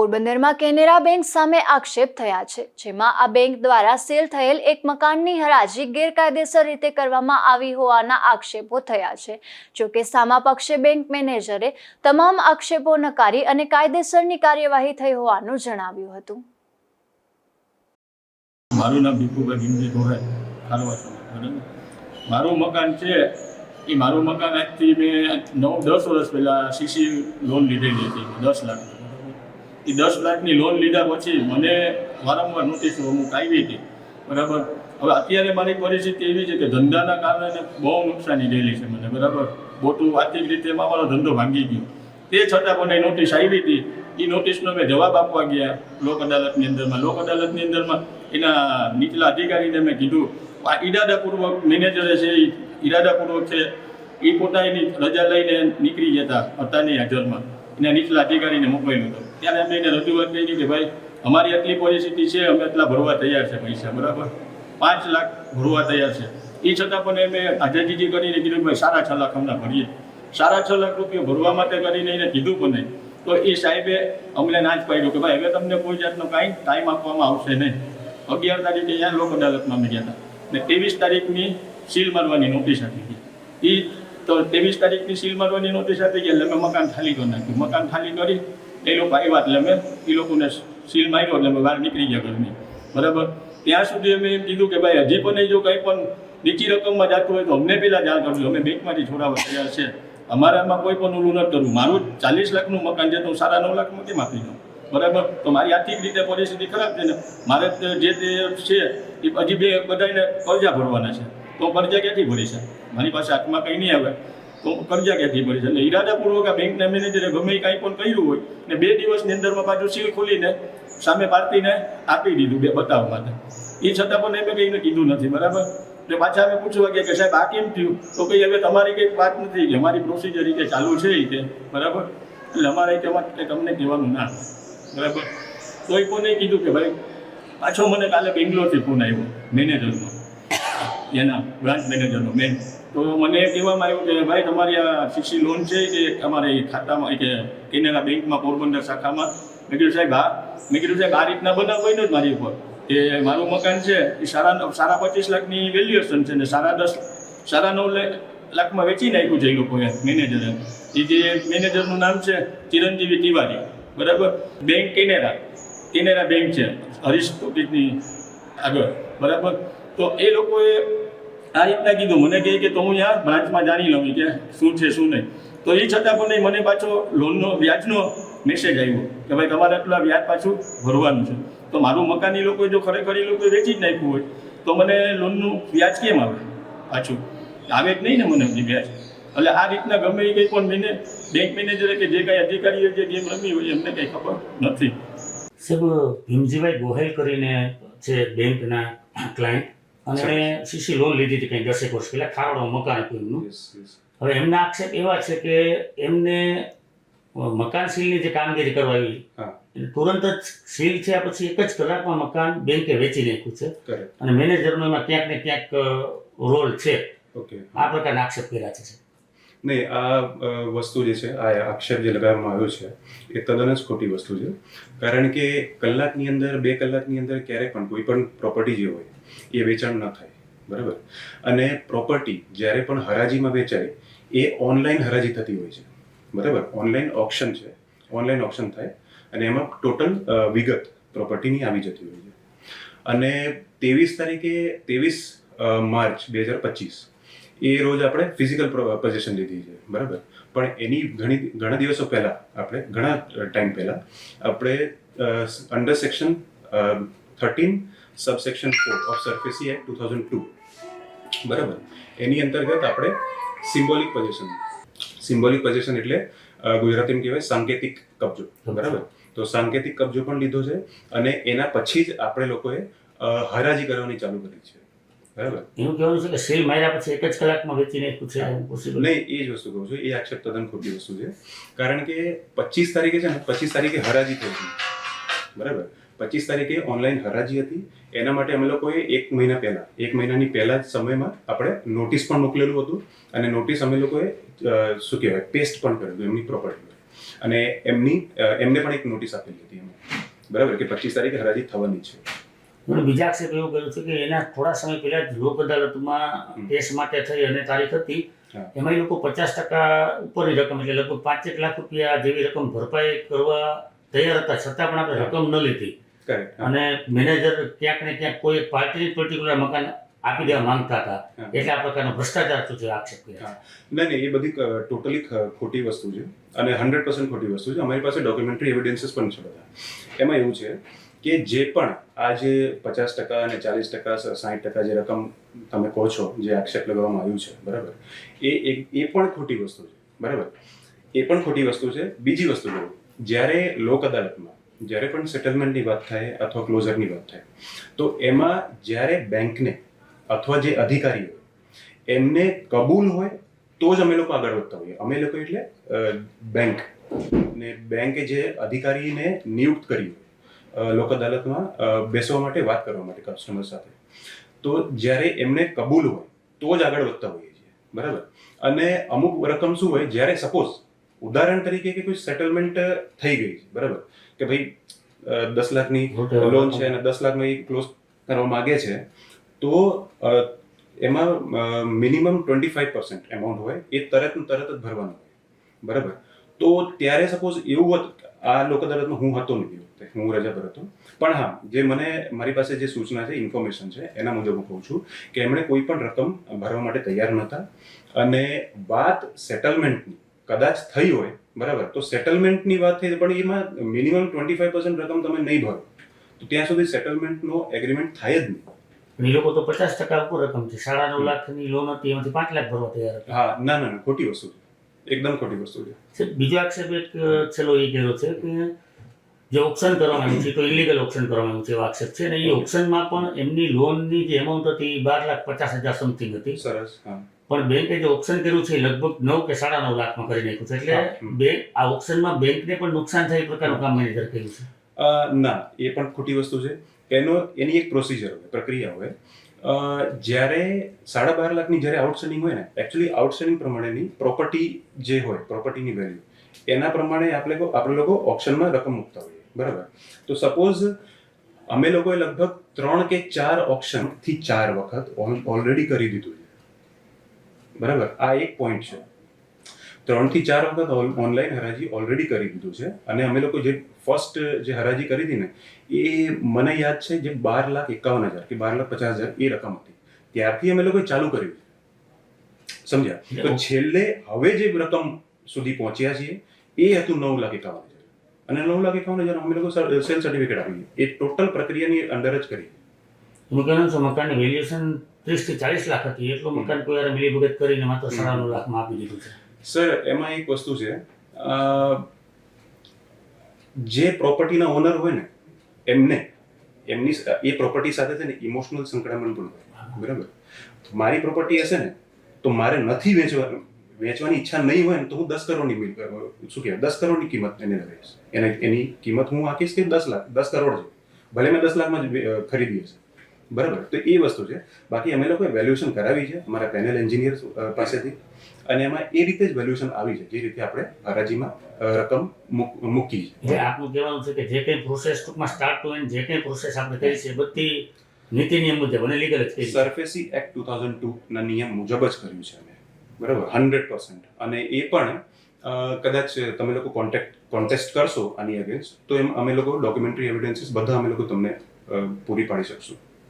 પોરબંદરમાં કેનેરા બેંક સામે આક્ષેપ થયા છે, જેમાં આ બેંક દ્વારા સેલ થયેલ એક મકાનની હરાજી ગેરકાયદેસર રીતે કરવામાં આવી હોવાના આક્ષેપો થયા છે. જોકે સામા પક્ષે બેંક મેનેજરે તમામ આક્ષેપો નકારી અને કાયદેસરની કાર્યવાહી થઈ હોવાનું જણાવ્યું હતું. મારું નામ ભીખુભાઈ ભીમજી ગોહેલ મારું મકાન છે, એ મારું મકાન આજથી મેં નવ, દસ વર્ષ પહેલાં સીસી લોન લીધેલી હતી, દસ લાખ એ દસ લાખની લોન લીધા પછી મને વારંવાર નોટિસ અમુક આવી હતી. બરાબર? હવે અત્યારે મારી પરિસ્થિતિ એવી છે કે ધંધાના કારણે બહુ નુકસાની ગયેલી છે મને, બરાબર? મોટું આર્થિક રીતે મારો ધંધો ભાંગી ગયો. તે છતાં એ નોટિસ આવી હતી. એ નોટિસનો મેં જવાબ આપવા ગયા લોક અદાલતની અંદરમાં. લોક અદાલતની અંદરમાં એના નીચલા અધિકારીને મેં કીધું, આ ઈરાદાપૂર્વક મેનેજરે છે એ ઈરાદાપૂર્વક છે. એ પોતા એની રજા લઈને નીકળી જતા હતા નહીં હાજરમાં એના નીચલા અધિકારીને મોકલેલું હતું. ત્યારે અમે એને રજૂઆત કરી કે ભાઈ, અમારી આટલી પોલિસિટી છે, અમે એટલા ભરવા તૈયાર છે પૈસા, બરાબર? પાંચ લાખ ભરવા તૈયાર છે. એ છતાં પણ અમે આઝાદીજી કરીને કીધું ભાઈ, સાડા છ લાખ અમને ભરીએ. સાડા છ લાખ રૂપિયા ભરવા માટે કરીને એને કીધું પણ નહીં. તો એ સાહેબે અમને ના જ પાડ્યું કે ભાઈ, હવે તમને કોઈ જાતનો કાંઈ ટાઈમ આપવામાં આવશે નહીં. અગિયાર તારીખે અહીંયા લોક અદાલતમાં અમે ગયા હતા. ને ત્રેવીસ તારીખની સીલ મારવાની નોટિસ આપી હતી. એ તો ત્રેવીસ તારીખની સીલ મારવાની નોટિસ આપી ગઈ એટલે અમે મકાન ખાલી કરી નાખ્યું. મકાન ખાલી કરી એ લોકો આવ્યા એટલે અમે એ લોકોને સીલ માર્યો એટલે અમે બહાર નીકળી ગયા ઘરની. બરાબર? ત્યાં સુધી અમે એમ કીધું કે ભાઈ, હજી પણ જો કંઈ પણ નીચી રકમમાં જતું હોય તો અમને પહેલાં જાણ કરજો. અમે બેંકમાંથી છોડાવવા તૈયાર છે. અમારામાં કોઈ પણ ઓલું નથી કરવું. મારું ચાલીસ લાખનું મકાન છે તો હું સાડા નવ લાખમાં કેમ આપી દઉં? બરાબર? તો મારી આર્થિક રીતે પરિસ્થિતિ ખરાબ છે ને મારે જે તે છે એ હજી બે બધાને કરજા ભરવાના છે. તો કરજા ક્યાંથી ભરી છે? મારી પાસે હાથમાં કંઈ નહીં આવે. કરજા ક્યાંથી મળી છે? એટલે ઈરાદાપૂર્વક આ બેંકના મેનેજરે ગમે કાંઈ પણ કર્યું હોય, ને બે દિવસની અંદરમાં પાછું સીલ ખોલીને સામે પાર્ટીને આપી દીધું બે બતાવવા માટે. એ છતાં પણ એમ કંઈને કીધું નથી, બરાબર? એટલે પાછા અમે પૂછવા ગયા કે સાહેબ, આ કેમ થયું? તો કંઈ હવે તમારી કંઈક વાત નથી, કે અમારી પ્રોસિજર રીતે ચાલુ છે એ બરાબર? એટલે અમારે તેમાં તમને કહેવાનું ના બરાબર? કોઈ કોને કીધું કે ભાઈ, પાછો મને કાલે બેંગ્લોરથી ફોન આવ્યો, મેનેજરનો, એના બ્રાન્ચ મેનેજરનો મેન તો મને કહેવામાં આવ્યું કે ભાઈ, તમારી આ સીસી લોન છે કે અમારી ખાતામાં કે કેનેરા બેંકમાં, પોરબંદર શાખામાં. મેં કીધું, સાહેબ, હા. મેં કીધું, સાહેબ, આ રીતના બનાવ બન્યો જ મારી ઉપર. કે મારું મકાન છે, એ સાડા સાડા પચીસ લાખની વેલ્યુએશન છે ને સાડા દસ, સાડા નવ લાખમાં વેચી નાખ્યું છે એ લોકોએ મેનેજરે એ જે મેનેજરનું નામ છે, ચિરંજીવી તિવારી. બરાબર? બેંક કેનેરા. કેનેરા બેંક છે હરીશ ટોપિકની આગળ. બરાબર? તો એ લોકોએ આ રીતના કીધું. મને કહે કે તો હું અહીંયા બ્રાન્ચમાં જાણી લઉં. કે શું છે, શું નહીં. તો એ છતાં પણ નહીં, મને પાછો લોનનો વ્યાજનો મેસેજ આવ્યો કે ભાઈ તમારે આટલા વ્યાજ પાછું ભરવાનું છે. તો મારું મકાન એ લોકોએ જો ખરેખર એ લોકોએ વેચી જ નાખ્યું હોય, તો મને લોનનું વ્યાજ કેમ આવે પાછું? આવે જ નહીં ને મને હજી વ્યાજ. એટલે આ રીતના ગમે એ કંઈ પણ મેને બેંક મેનેજરે કે જે કાંઈ અધિકારીએ જે ગેમ રમી હોય, એમને કંઈ ખબર નથી. સર ભીમજીભાઈ ગોહેલ કરીને છે બેંકના ક્લાયન્ટ અને એણે સીસી લોન લીધી હતી કંઈ દસેક વર્ષ પહેલાં ખારોડો મકાન હતું એમનું. હવે એમના આક્ષેપ એવા છે કે એમને મકાન સીલની જે કામગીરી કરવાવી હા. તુરંત જ સીલ થયા પછી એક જ કલાકમાં મકાન બેંકે વેચી નાખ્યું છે. અને મેનેજરનો એમાં ક્યાંક ને ક્યાંક રોલ છે. ઓકે આ પ્રકારના આક્ષેપ કર્યા છે નહીં આ વસ્તુ જે છે આ આક્ષેપ જે લગાવવામાં આવ્યો છે એ તદ્દન જ ખોટી વસ્તુ છે. કારણ કે કલાકની અંદર બે કલાકની અંદર ક્યારેય પણ કોઈ પણ પ્રોપર્ટી જે હોય એ વેચાણ ન થાય. બરાબર? અને પ્રોપર્ટી જ્યારે પણ હરાજીમાં વેચાય, એ ઓનલાઈન હરાજી થતી હોય છે. બરાબર? ઓનલાઈન ઓપ્શન છે. ઓનલાઈન ઓપ્શન થાય અને એમાં ટોટલ વિગત પ્રોપર્ટીની આવી જતી હોય છે. અને ત્રેવીસ તારીખે, ત્રેવીસ માર્ચ બે હજાર પચીસ, એ રોજ આપણે ફિઝિકલ પોઝિશન લીધી છે. બરાબર? પણ એની ઘણી, ઘણા દિવસો પહેલાં, આપણે, ઘણા ટાઈમ પહેલાં, આપણે under section thirteen subsection four of SARFAESI act two thousand two બરાબર? એની અંતર્ગત આપણે સિમ્બોલિક પોઝિશન સિમ્બોલિક પોઝિશન એટલે ગુજરાતીમાં કહેવાય સાંકેતિક કબજો. બરાબર? તો સાંકેતિક કબજો પણ લીધો છે અને એના પછી જ આપણે લોકોએ હરાજી કરવાની ચાલુ કરી છે. બરાબર? એનું કહેવાનું છે કે સીલ માર્યા પછી એક જ કલાકમાં વેચી નાખ્યું છે પોસિબલ નહીં એ જ વસ્તુ કહું છું. એ આક્ષેપ તદ્દન ખોટી વસ્તુ છે. કારણ કે પચીસ તારીખે છે ને પચીસ તારીખે હરાજી થઈ હતી. બરાબર? પચીસ તારીખે ઓનલાઈન હરાજી હતી. એના માટે અમે લોકોએ એક મહિના પહેલા એક મહિનાની પહેલા જ સમયમાં આપણે નોટિસ પણ મોકલેલું હતું અને નોટિસ અમે લોકોએ શું કહેવાય પેસ્ટ પણ કરેલું એમની પ્રોપર્ટી અને એમની એમને પણ એક નોટિસ આપેલી હતી અમે બરાબર? કે પચીસ તારીખે હરાજી થવાની છે. મને બીજા આક્ષેપ એવું કર્યો છે કે એના થોડા સમય પહેલા જ લોક અદાલતમાં કેસ માટે થઈ અને તારીખ હતી. એમાં લોકો પચાસ ટકા ઉપરની રકમ એટલે લગભગ પાંચેક લાખ રૂપિયા જેવી રકમ ભરપાઈ કરવા તૈયાર હતા. છતાં પણ આપણે રકમ ન લીધી. અને મેનેજર ક્યાંક ને ક્યાંક કોઈ પાર્ટીની પર્ટિક્યુલર મકાન આપી દેવા માંગતા હતા. એટલે આ પ્રકારનો ભ્રષ્ટાચાર છે આક્ષેપ કર્યા. નહીં નહીં એ બધી ટોટલી ખોટી વસ્તુ છે અને હંડ્રેડ પર્સન્ટ ખોટી વસ્તુ છે. અમારી પાસે ડોક્યુમેન્ટરી એવિડન્સીસ પણ છે બધા. એમાં એવું છે કે જે પણ આ જે પચાસ ટકા અને ચાલીસ ટકા સાઠ ટકા જે રકમ તમે કહો છો જે આક્ષેપ લગાવવામાં આવ્યું છે બરાબર? એ એક એ પણ ખોટી વસ્તુ છે બરાબર? એ પણ ખોટી વસ્તુ છે. બીજી વસ્તુ કહું જ્યારે લોક અદાલતમાં જ્યારે પણ સેટલમેન્ટની વાત થાય અથવા ક્લોઝરની વાત થાય, તો એમાં જ્યારે બેંકને અથવા જે અધિકારી હોય એમને કબૂલ હોય, તો જ અમે લોકો આગળ વધતા હોઈએ. અમે લોકો એટલે બેંક ને બેંકે જે અધિકારીને નિયુક્ત કર્યું લોક અદાલતમાં બેસવા માટે, વાત કરવા માટે કસ્ટમર સાથે. તો જ્યારે એમને કબૂલ હોય, તો જ આગળ વધતા હોઈએ છીએ. બરાબર? અને અમુક રકમ શું હોય, જ્યારે સપોઝ ઉદાહરણ તરીકે કે કોઈ સેટલમેન્ટ થઈ ગઈ છે બરાબર? કે ભાઈ દસ લાખની લોન છે અને દસ લાખમાં એ ક્લોઝ કરવા માગે છે તો એમાં minimum twenty five percent amount હોય એ તરત તરત જ ભરવાનું હોય બરાબર? તો ત્યારે સપોઝ એવું હોત આ લોકો અદાલતમાં હું હતો નહીં વખતે હું રજા પર હતો. પણ હા જે મને મારી પાસે જે સૂચના છે ઇન્ફોર્મેશન છે એના મુજબ હું કહું છું કે એમણે કોઈ પણ રકમ ભરવા માટે તૈયાર નહોતા અને વાત સેટલમેન્ટની કદાચ થઈ હોય બરાબર? તો સેટલમેન્ટની વાત થઈ પણ એમાં મિનિમમ ટ્વેન્ટી ફાઈવ પર્સન્ટ રકમ તમે નહીં ભરો. તો ત્યાં સુધી સેટલમેન્ટનો એગ્રીમેન્ટ થાય જ નહીં. એ લોકો તો પચાસ ટકા ઉપર રકમ છે. સાડા નવ લાખની લોન હતી એમાંથી પાંચ લાખ ભરવા તૈયાર હતા. હા ના ના ના ખોટી વસ્તુ છે. એકદમ ખોટી વસ્તુ છે. બીજો આક્ષેપ એક છેલ્લો એ કર્યો છે કે જે ઓપ્શન કરવામાં આવ્યું છે તો ઇલીગલ ઓપ્શન કરવામાં આવ્યું છે એવો આક્ષેપ છે. અને એ ઓપ્શનમાં પણ એમની લોનની જે એમાઉન્ટ હતી બાર લાખ પચાસ હજાર સમથિંગ હતી. સરસ હા. પણ બેંકે જે ઓપ્શન કર્યું છે લગભગ નવ કે સાડા નવ લાખમાં કરી નાખ્યું છે. એટલે બેંક આ ઓપ્શનમાં બેંકને પણ નુકસાન થાય એ પ્રકારનું કામ મેનેજર કર્યું છે. ના એ પણ ખોટી વસ્તુ છે. એનો એની એક પ્રોસિજર હોય પ્રક્રિયા હોય. જ્યારે સાડા બાર લાખની જ્યારે આઉટસ્ટેન્ડિંગ હોય ને એકચ્યુઅલી આઉટસ્ટેન્ડિંગ પ્રમાણેની પ્રોપર્ટી જે હોય પ્રોપર્ટીની વેલ્યુ એના પ્રમાણે આપણે આપણે લોકો ઓપ્શનમાં રકમ મૂકતા હોઈએ. બરાબર? તો સપોઝ અમે લોકોએ લગભગ ત્રણ કે ચાર ઓપ્શનથી ચાર વખત ઓલરેડી કરી દીધું બરાબર આ એક પોઈન્ટ છે. ત્રણથી ચાર વખત ઓનલાઈન હરાજી ઓલરેડી કરી દીધું છે અને અમે લોકો જે ફર્સ્ટ જે હરાજી કરી હતી ને એ મને યાદ છે જે બાર લાખ એકાવન હજાર કે બાર લાખ પચાસ હજાર એ રકમ હતી. ત્યારથી અમે લોકોએ ચાલુ કર્યું સમજ્યા? તો છેલ્લે હવે જે રકમ સુધી પહોંચ્યા છીએ એ હતું નવ લાખ એકાવન હજાર. અને નવ લાખ એકાવન હજાર અમે લોકો સેલ સર્ટિફિકેટ આપી એ ટોટલ પ્રક્રિયાની અંડર જ કરી મકાન મકાનની વેલ્યુએશન ત્રીસથી ચાલીસ લાખ હતી એટલું મકાન કોઈ યાર મિલીભગત કરીને માત્ર સાડા નવ લાખમાં આપી દીધું છે. સર એમાં એક વસ્તુ છે. જે પ્રોપર્ટીના ઓનર હોય ને એમને એમની એ પ્રોપર્ટી સાથે છે ને ઇમોશનલ સંકળામણ પણ હોય. બરાબર? મારી પ્રોપર્ટી હશે ને તો મારે નથી વેચવાનું. વેચવાની ઈચ્છા નહીં હોય ને તો હું દસ કરોડની શું કહેવાય? દસ કરોડની કિંમત એને લગાવીશ એને એની કિંમત હું આંકીશ કે દસ લાખ દસ કરોડ છે. ભલે મેં દસ લાખમાં જ ખરીદી હશે. બરાબર? તો એ વસ્તુ છે. બાકી અમે લોકોએ વેલ્યુએશન કરાવી છે અમારા પેનલ એન્જિનિયર પાસેથી. અને એમાં એ રીતે જ વેલ્યુએશન આવી છે જે રીતે આપણે હરાજીમાં રકમ મૂક- છે આપનું કહેવાનું છે કે જે કંઈ પ્રોસેસ ટૂંકમાં સ્ટાર્ટ હોય જે કંઈ પ્રોસેસ આપણે કરી છે બધી નીતિ નિયમ મુજબ અને લીગલ જ કરી સરફેસી એક્ટ ટુ થાઉઝન્ડ ટુના નિયમ મુજબ જ કર્યું છે અમે. બરાબર? Hundred percent. અને એ પણ કદાચ તમે લોકો કોન્ટેક્ટ કોન્ટેસ્ટ કરશો આની અગેન્સ્ટ તો એમ અમે લોકો ડોક્યુમેન્ટરી એવિડન્સીસ બધા અમે લોકો તમને પૂરી પાડી શકશું.